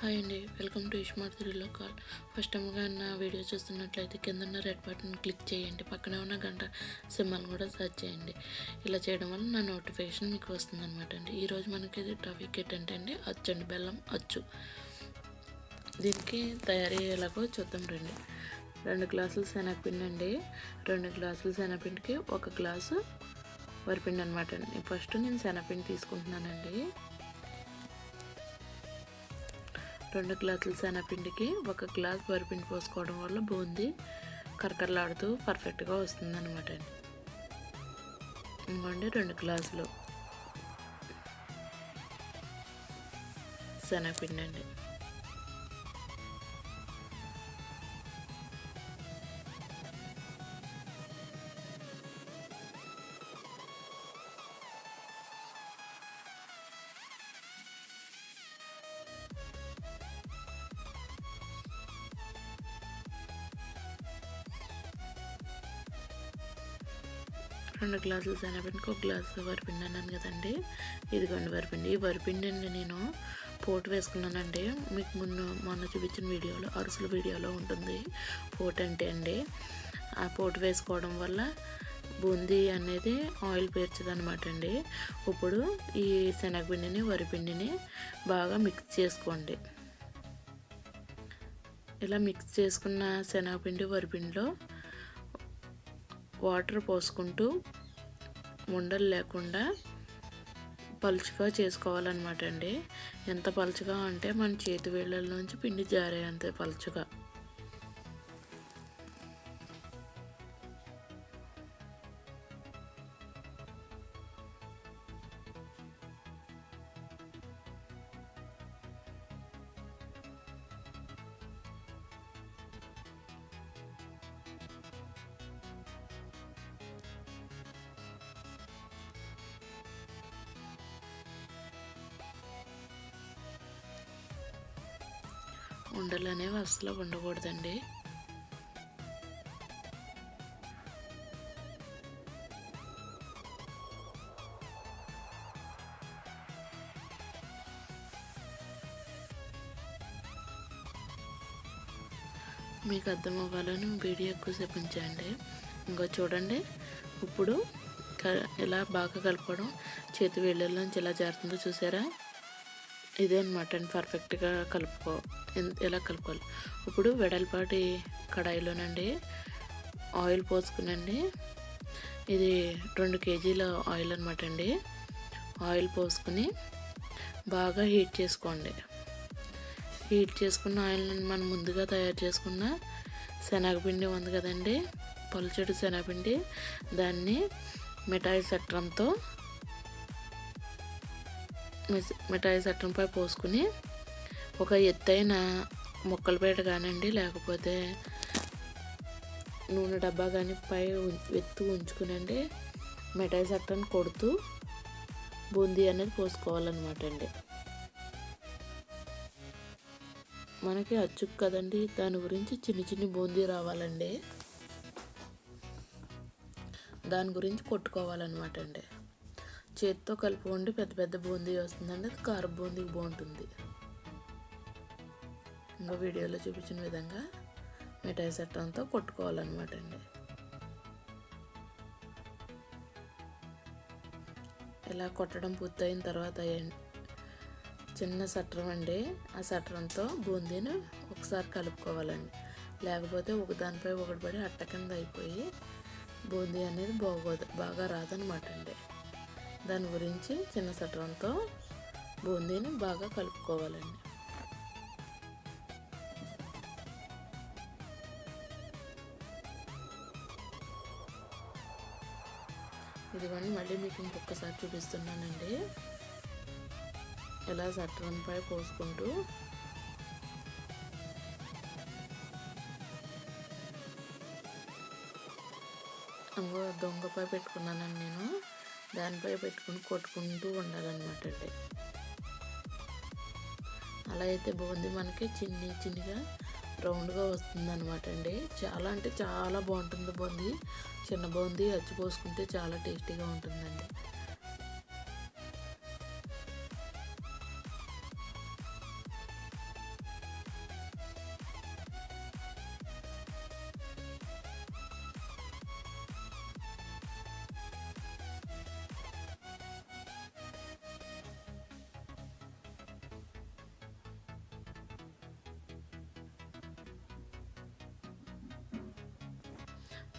Hi అండి welcome to ఇష్మార్ త్రీలో call. First టైంగా నా వీడియో చూస్తున్నట్లయితే కింద ఉన్న రెడ్ బటన్ క్లిక్ చేయండి పక్కనే ఉన్న గంట సింబల్ కూడా సెర్చ్ చేయండి. ఇలా చేయడం వల్ల నా నోటిఫికేషన్ మీకు వస్తుంది అనమాట అండి. ఈరోజు మనకి టాపిక్ ఏంటంటే అండి అచ్చు అండి బెల్లం అచ్చు. దీనికి తయారీ చూద్దాం రండి. రెండు గ్లాసులు శనగపిండి అండి. రెండు గ్లాసులు శనగపిండికి ఒక గ్లాసు వరిపిండి అనమాట అండి. ఫస్ట్ నేను శనగపిండి తీసుకుంటున్నానండి. రెండు గ్లాసులు శనగపిండికి ఒక గ్లాస్ వరిపిండి పోసుకోవడం వల్ల బూందీ కరకరలాడుతూ పర్ఫెక్ట్గా వస్తుంది అనమాట అండి. ఇంకోండి రెండు గ్లాసులు శనగపిండి అండి రెండు గ్లాసులు శనగపిండికి ఒక గ్లాసు వరిపిండి అన్నాను కదండి. ఇదిగోండి వరిపిండి. ఈ వరిపిండి అండి నేను పోటు వేసుకున్నానండి. మీకు మొన్న మొన్న చూపించిన వీడియోలో అరుసుల వీడియోలో ఉంటుంది పోటు అంటే అండి. ఆ పోటు వేసుకోవడం వల్ల బూందీ అనేది ఆయిల్ పేర్చదనమాట అండి. ఇప్పుడు ఈ శనగపిండిని వరిపిండిని బాగా మిక్స్ చేసుకోండి. ఇలా మిక్స్ చేసుకున్న శనగపిండి వరిపిండిలో వాటర్ పోసుకుంటూ ఉండలు లేకుండా పలుచగా చేసుకోవాలన్నమాట అండి. ఎంత పలుచగా అంటే మన చేతి వేళ్ళ నుంచి పిండి జారే అంతే పలుచగా. ఉండలు అనేవి అసలు ఉండకూడదండి. మీకు అర్థం అవ్వాలని వీడియో ఎక్కువసేపు ఉంచండి ఇంకో చూడండి. ఇప్పుడు ఎలా ఇలా బాగా కలపడం చేతి వేళ్ళలోంచి ఎలా జారుతుందో చూసారా? ఇదే అనమాట అండి పర్ఫెక్ట్గా కలుపుకో ఎలా కలుపుకోవాలి? ఇప్పుడు వెడల్పాటి కడాయిలోనండి ఆయిల్ పోసుకునండి. ఇది రెండు కేజీల ఆయిల్ అనమాట అండి. ఆయిల్ పోసుకుని బాగా హీట్ చేసుకోండి. హీట్ చేసుకున్న ఆయిల్ని మనం ముందుగా తయారు చేసుకున్న శనగపిండి ఉంది కదండి. పలుచడి శనగపిండి దాన్ని మిఠాయి చట్రంతో మిఠాయి చట్టంపై పోసుకుని ఒక ఎత్తైన ముక్కలపేట కానండి లేకపోతే నూనె డబ్బా కానీ పై ఉం- ఎత్తు ఉంచుకునండి మిఠాయి చట్టాన్ని కొడుతూ బూందీ అనేది పోసుకోవాలన్నమాట అండి. మనకి అచ్చుకు కదండి దాని గురించి చిన్ని చిన్ని బూందీ రావాలండి. దాని గురించి కొట్టుకోవాలన్నమాట అండి. చేతితో కలుపుకోండి పెద్ద పెద్ద బూందీ వస్తుందండి అది కారు బూందీకి బాగుంటుంది. ఇంకో వీడియోలో చూపించిన విధంగా మిఠాయి చట్టంతో కొట్టుకోవాలన్నమాట అండి. ఇలా కొట్టడం పూర్తయిన తర్వాత చిన్న సట్రం అండి ఆ సట్రంతో బూందీని ఒకసారి కలుపుకోవాలండి. లేకపోతే ఒకదానిపై ఒకటి పడి అట్ట కింద అయిపోయి బూందీ అనేది బాగోదు బాగా రాదనమాట అండి. దాని గురించి చిన్న సట్రంతో బూందీని బాగా కలుపుకోవాలండి. ఇదిగోండి మళ్ళీ మీకు ఇంకొకసారి చూపిస్తున్నానండి. ఎలా సట్రంపై పోసుకుంటూ దొంగపై పెట్టుకున్నానండి నేను. దానిపై పెట్టుకుని కొట్టుకుంటూ ఉండాలన్నమాట అండి. అలా అయితే బూందీ మనకి చిన్ని చిన్నగా రౌండ్గా వస్తుంది అనమాట అండి. చాలా అంటే చాలా బాగుంటుంది బూందీ చిన్న బూందీ అచ్చి పోసుకుంటే చాలా టేస్టీగా ఉంటుందండి.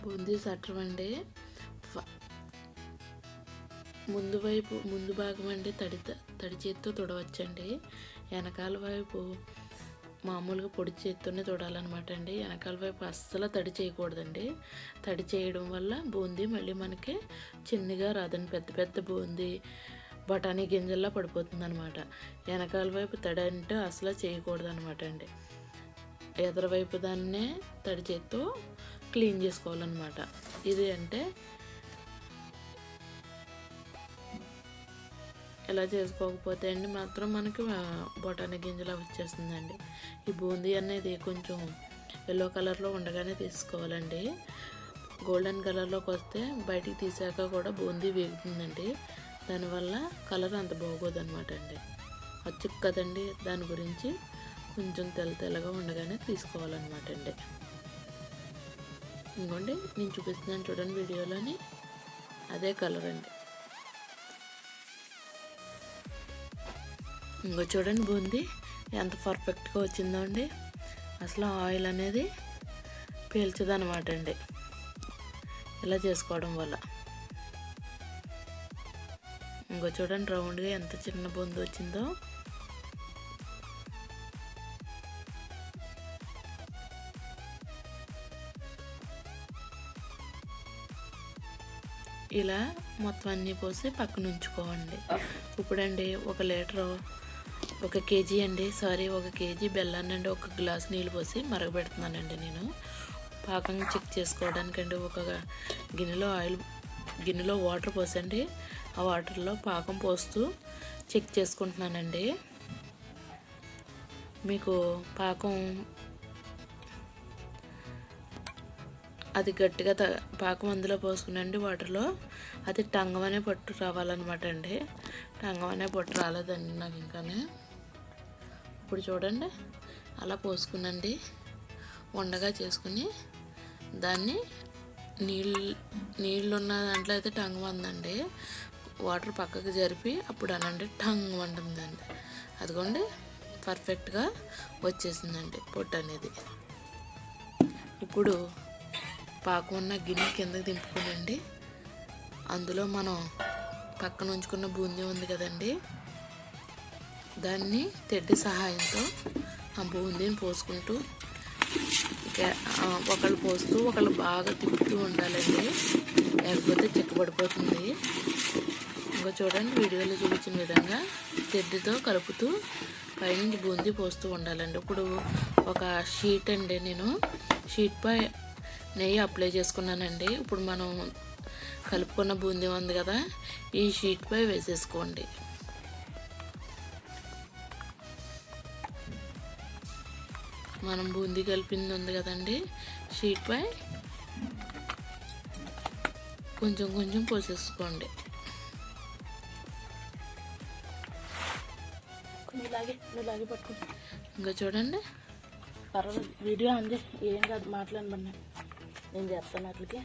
బూందీ సట్రం అండి ముందు వైపు ముందు భాగం అండి తడి తడి చేతితో తుడవచ్చండి. వెనకాల వైపు మామూలుగా పొడి చేత్తోనే తొడాలన్నమాట అండి. వెనకాల వైపు అస్సలు తడి చేయకూడదండి. తడి చేయడం వల్ల బూందీ మళ్ళీ మనకి చిన్నగా రాదండి. పెద్ద పెద్ద బూందీ బఠానీ గింజల్లా పడిపోతుంది అనమాట వెనకాల వైపు తడి అంటే అసలు చేయకూడదు అనమాట అండి ఎదరవైపు దాన్నే తడి చేత్తో క్లీన్ చేసుకోవాలన్నమాట. ఇది అంటే ఇలా చేసుకోకపోతే అండి మాత్రం మనకి ఆ, బొటానీ వచ్చేస్తుందండి. ఈ బూందీ అనేది కొంచెం ఎల్లో కలర్లో ఉండగానే తీసుకోవాలండి. గోల్డెన్ కలర్లోకి వస్తే బయటికి తీసాక కూడా బూందీ వేగుతుందండి. దానివల్ల కలర్ అంత బాగోదు అనమాట అండి. వచ్చి కదండి దాని గురించి కొంచెం తెల్ల తెల్లగా ఉండగానే తీసుకోవాలన్నమాట అండి. ఇంకోండి నేను చూపిస్తున్నాను చూడండి వీడియోలోని. అదే కలర్ అండి. ఇంకో చూడండి బూందీ ఎంత పర్ఫెక్ట్గా వచ్చిందో అండి. అసలు ఆయిల్ అనేది పీల్చదనమాట అండి. ఇలా చేసుకోవడం వల్ల. ఇంకో చూడండి రౌండ్గా ఎంత చిన్న బొందు వచ్చిందో. ఇలా మొత్తం అన్నీ పోసి పక్కన ఉంచుకోండి ఇప్పుడండి ఒక లీటరు ఒక కేజీ అండి సారీ ఒక కేజీ బెల్లాన్ని అండి ఒక గ్లాస్ నీళ్ళు పోసి మరగబెడుతున్నానండి నేను. పాకం చెక్ చేసుకోవడానికండి ఒక గిన్నెలో ఆయిల్ గిన్నెలో వాటర్ పోసండి. ఆ వాటర్లో పాకం పోస్తూ చెక్ చేసుకుంటున్నానండి. మీకు పాకం అది గట్టిగా త పాకం అందులో పోసుకునండి వాటర్లో. అది టంగమనే పట్టు రావాలన్నమాట అండి. టంగమనే పట్టు రాలేదండి నాకు ఇంకానే. ఇప్పుడు చూడండి అలా పోసుకునండి. ఉండగా చేసుకుని దాన్ని నీళ్ళు నీళ్ళున్న దాంట్లో అయితే టంగ్ వందండి వాటర్ పక్కకు జరిపి అప్పుడు అనండి టంగ్ వండుందండి అదిగోండి పర్ఫెక్ట్గా వచ్చేసిందండి పొట్టు అనేది. ఇప్పుడు పాకం ఉన్న గిన్నె కిందకి దింపుకోనండి. అందులో మనం పక్కన ఉంచుకున్న బూందీ ఉంది కదండి. దాన్ని తెడ్డి సహాయంతో ఆ బూందీని పోసుకుంటూ ఒకళ్ళు పోస్తూ ఒకళ్ళు బాగా తిప్పుతూ ఉండాలండి. లేకపోతే చిక్కబడిపోతుంది. ఇంకా చూడండి వీడియోలో చూపించిన విధంగా తెడ్డితో కలుపుతూ పైనుంచి బూందీ పోస్తూ ఉండాలండి. ఇప్పుడు ఒక షీట్ అండి నేను. షీట్పై నెయ్యి అప్లై చేసుకున్నానండి. ఇప్పుడు మనం కలుపుకున్న బూందీ ఉంది కదా ఈ షీట్పై వేసేసుకోండి. మనం బూందీ కలిపింది ఉంది కదండి షీట్పై కొంచెం కొంచెం పోసేసుకోండి. ఇంకా చూడండి. పర్వాలేదు వీడియో అంది ఏం కాదు మాట్లాడమన్నా నేను చేస్తాను అట్లకి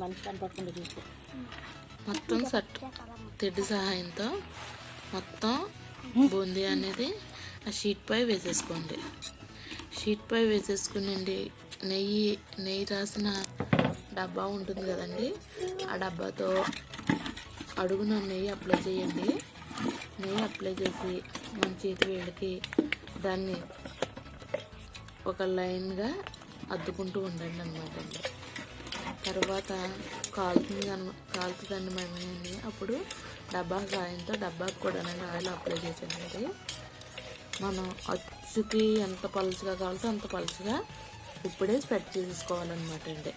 మనిషి కనపడకుండా చూసుకో. మొత్తం సట్ తెడ్డు సహాయంతో మొత్తం బూందీ అనేది ఆ షీట్పై వేసేసుకోండి. షీట్పై వేసేసుకునండి. నెయ్యి నెయ్యి రాసిన డబ్బా ఉంటుంది కదండి ఆ డబ్బాతో అడుగున నెయ్యి అప్లై చేయండి. నెయ్యి అప్లై చేసి మన చేతి వేళ్ళకి దాన్ని ఒక లైన్గా అద్దుకుంటూ ఉండండి అనమాట అండి. తర్వాత కాలుతుంది అన కాలుతుందండి మేమేనండి అప్పుడు డబ్బా సాయంతో డబ్బాకి కూడా ఆయిల్ అప్లై చేసానండి మనం అచ్చుకి ఎంత పలుచగా కావాలో అంత పలుచగా ఇప్పుడే స్ప్రెడ్ చేసుకోవాలన్నమాట అండి.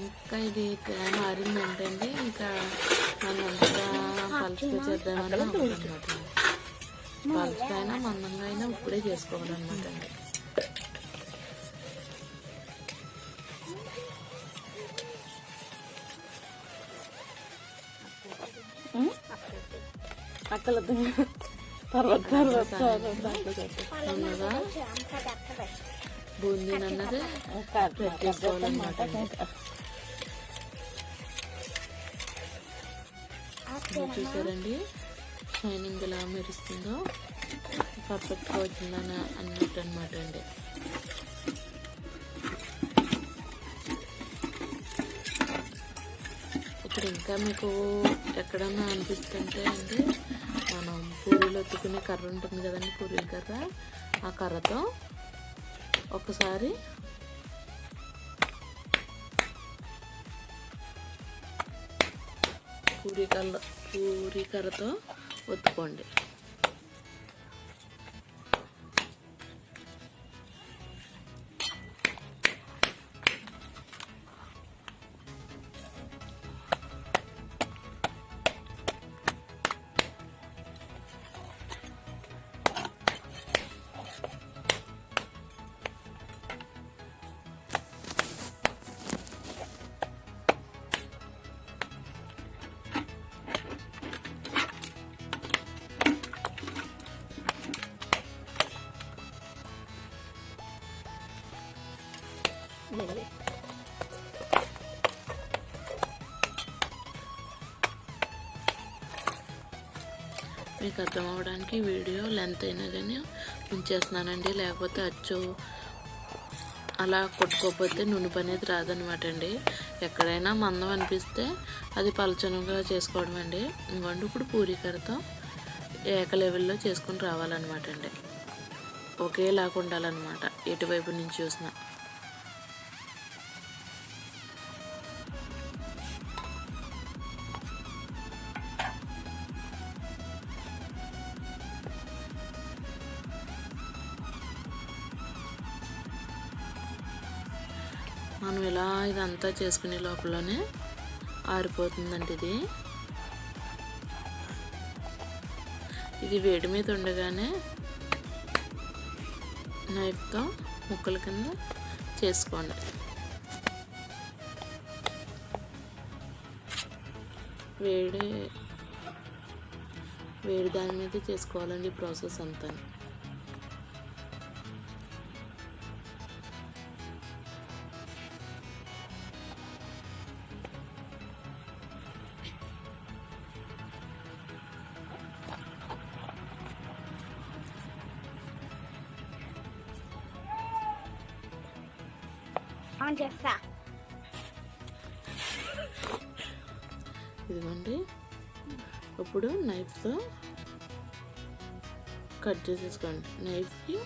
ఇంకా ఇది టైం మారిందంటే అండి ఇంకా మనం అంతగా పలుచగా చేద్దామని అనుకుంటున్నమాట అయినా మందంగా అయినా ఇప్పుడే చేసుకోవాలన్నమాట. అండి అక్కల తర్వాత తర్వాత బూందీని అన్నది మీరు చూసారండి? షైనింగ్ ఎలా మెరుస్తుందో పర్ఫెక్ట్గా వచ్చిందని అన్నట్టు అనమాట అండి. ఇక్కడ ఇంకా మీకు ఎక్కడన్నా అనిపిస్తుంటే అండి మనం పూరీలు ఒత్తుకునే కర్ర ఉంటుంది కదండి పూరీల కర్ర. ఆ కర్రతో ఒకసారి పూరీ కర్ర పూరీ కర్రతో ఒత్తుకోండి మీకు అర్థం అవ్వడానికి వీడియో లెంత్ అయినా కానీ ఉంచేస్తున్నానండి. లేకపోతే అచ్చు అలా కొట్టుకోకపోతే నునుపు అనేది రాదనమాట అండి. ఎక్కడైనా మందం అనిపిస్తే అది పలచనగా చేసుకోవడం అండి. ఇంకోండి ఇప్పుడు పూరీకరతో ఏక లెవెల్లో చేసుకుని రావాలన్నమాట అండి. ఒకేలాగా ఉండాలన్నమాట. ఎటువైపు నుంచి చూసినా. అంతా చేసుకునే లోపలనే ఆరిపోతుందండి ఇది. ఇది వేడి మీద ఉండగానే నైఫ్తో ముక్కల కింద చేసుకోండి. వేడి వేడి దాని మీద చేసుకోవాలండి ప్రాసెస్ అంతా. ఆన్ చేస్తా ఇదిగోండి. ఇప్పుడు నైఫ్తో కట్ చేసేసుకోండి. నైఫ్కి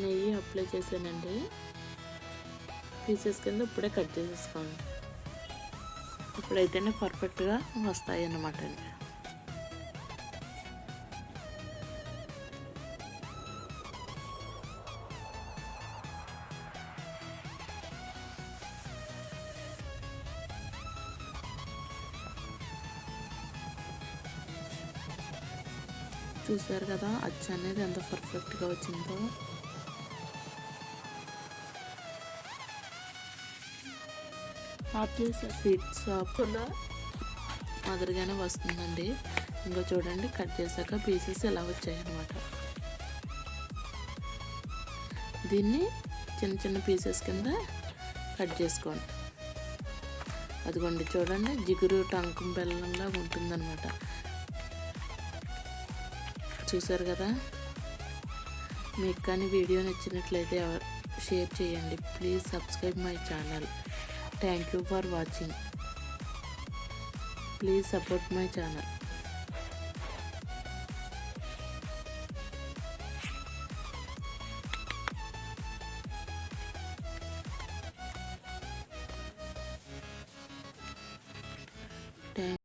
నెయ్యి అప్లై చేసానండి పీసెస్ కింద ఇప్పుడే కట్ చేసేసుకోండి. ఇప్పుడైతేనే పర్ఫెక్ట్గా వస్తాయి అన్నమాట అండి. చూసారు కదా అచ్చు అనేది ఎంత పర్ఫెక్ట్గా వచ్చిందో. ఆప్లీస్ స్వీట్స్ స్వీట్ షాప్లో మాదిరిగానే వస్తుందండి. ఇంకో చూడండి కట్ చేశాక పీసెస్ ఎలా వచ్చాయన్నమాట. దీన్ని చిన్న చిన్న పీసెస్ కింద కట్ చేసుకోండి. అదిగోండి చూడండి జిగురు టంకం బెల్లంగా ఉంటుందన్నమాట. చూసారు కదా? మీకు కానీ వీడియో నచ్చినట్లయితే షేర్ చేయండి. Please subscribe my channel. Thank you for watching. Please support my channel.